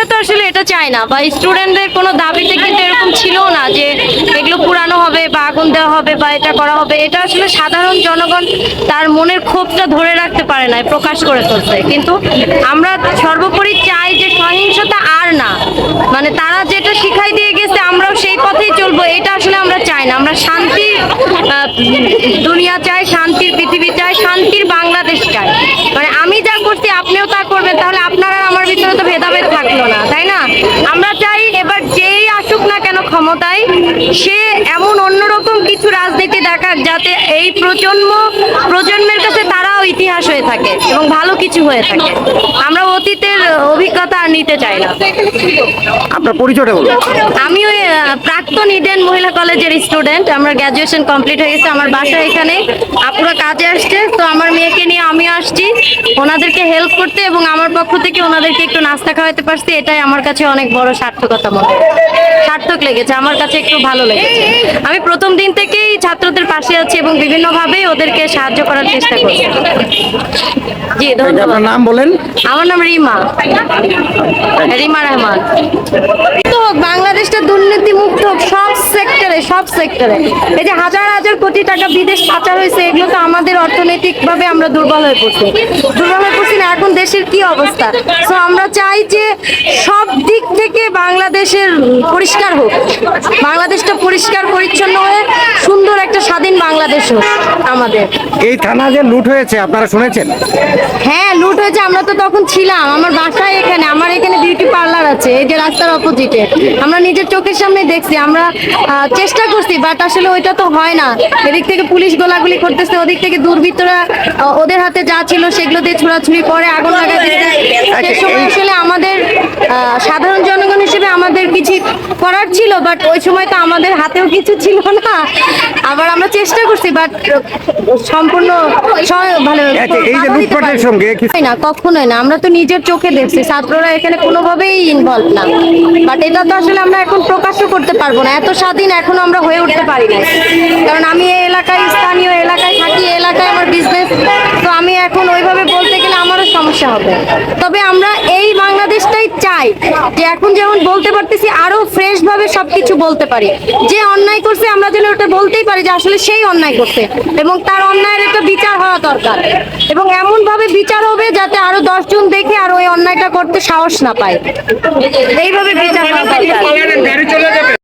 স্টুডেন্টরা তো আসলে এটা চায় না, বা স্টুডেন্টদের কোনো দাবিতে কিন্তু এরকম ছিল না যে এগুলো পুরানো হবে বা আগুন দেওয়া হবে বা এটা করা হবে। এটা আসলে সাধারণ জনগণ তার মনের ক্ষোভটা ধরে রাখতে পারে না, প্রকাশ করে তুলছে কিন্তু আমরা সর্বোপরি চাই যে সহিংসতা আর না। মানে তারা যেটা শিখাই দিয়ে গেছে, আমরাও সেই পথেই চলবো, এটা আসলে আমরা চাই না। আমরা শান্তির দুনিয়া চাই, শান্তির পৃথিবী চাই, শান্তির বাংলাদেশ চাই মানে আমি যা করছি আপনিও তা করবেন তাহলে আপনার আর আমার ভিতরে তো ভেদাভেদ থাকল না তাই না আমরা চাই এবার যেই আসুক না কেন ক্ষমতায় সে এমন অন্যরকম কিছু রাজনীতি দেখাক যাতে এই প্রজন্ম প্রজন্মের কাছে তারাও ইতিহাস হয়ে থাকে এবং ভালো কিছু হয়ে থাকে। আমরা অতীতের অভিজ্ঞতা আর নিতে চাই না। আপনার পরিচয়টা বলুন। আমি ওই প্রাক্তন ইডেন মহিলা কলেজের স্টুডেন্ট। আমার গ্র্যাজুয়েশন কমপ্লিট হয়ে গেছে। আমার বাসা এখানে। আপুরা কাজে আসছে। তো আমার মেয়েকে ওনাদেরকে হেল্প করতে এবং আমার পক্ষ থেকে ওনাদেরকে একটু নাস্তা খাওয়াতে পারছি এটাই আমার কাছে অনেক বড় সার্থকতা মনে সার্থক লেগেছে আমার কাছে একটু ভালো লেগেছে। আমি প্রথম দিন থেকেই ছাত্রদের পাশে আছি এবং বিভিন্নভাবে ওদেরকে সাহায্য করার চেষ্টা করছি। জি ধন্যবাদ। নাম বলেন? আমার নাম রিমা। রিমা রহমান। হোক বাংলাদেশটা দুর্নীতি মুক্ত হোক সব সব সেক্টরে এই যে হাজার হাজার কোটি টাকা বিদেশ পাচার হয়েছে, এগুলো তো আমাদের অর্থনৈতিকভাবে আমরা দুর্বল হয়ে পড়ছি। দুর্বল হয়ে পড়ছি না, এখন দেশের কি অবস্থা? তো আমরা চাই যে সব দিক থেকে বাংলাদেশের পরিষ্কার হোক। বাংলাদেশটা পরিষ্কার, পরিচ্ছন্ন হয়ে স্বাধীন বাংলাদেশ হোক আমাদের। এই থানা যে লুট হয়েছে আপনারা শুনেছেন? হ্যাঁ লুট হয়েছে আমরা তো তখন ছিলাম। আমার বাসায় এখানে আমার এখানে বিউটি পার্লার আছে এই যে রাস্তার অপোজিটে আমরা নিজের চোখের সামনে দেখছি আমরা চেষ্টা করছি বাট আসলে ওইটা তো হয় না। এদিক থেকে পুলিশ গোলাগুলি করতেছে ওদিক থেকে দুর্বৃত্তরা ওদের হাতে যা ছিল সেগুলো দিয়ে ছোড়াছুড়ি করে আগুন লাগাই দিচ্ছে সে সময় আসলে আমাদের সাধারণ জনগণ হিসেবে আমাদের করার ছিল বাট ওই সময় তো আমাদের হাতেও কিছু ছিল না। আবার আমরা চেষ্টা করছি বাট সম্পূর্ণ ভালো এই যে লুটপাটের সঙ্গে না কখনোই না। আমরা তো নিজের চোখে দেখছি। ছাত্ররা এখানে কোনোভাবেই ইনভলভ না। বাট এটা তো আসলে আমরা এখন প্রকাশও করতে পারব না। এত স্বাধীন এখনও আমরা হয়ে উঠতে পারি না কারণ আমি এই এলাকায় স্থানীয় এলাকায় থাকি এলাকায় আমার বিজনেস তো আমি এখন ওইভাবে সমস্যা হবে। তবে আমরা এই বাংলাদেশটাই চাই যে এখন যেমন বলতে পারতেছি, আরও ফ্রেশ ভাবে সবকিছু বলতে পারি। যে অন্যায় করছে, আমরা যেন ওটা বলতেই পারি যে আসলে সেই অন্যায় করছে এবং তার অন্যায়ের একটা বিচার হওয়া দরকার। এবং এমন ভাবে বিচার হবে যাতে আরও দশজন দেখে আর ওই অন্যায়টা করতে সাহস না পায়। এইভাবে বিচার হওয়া দরকার।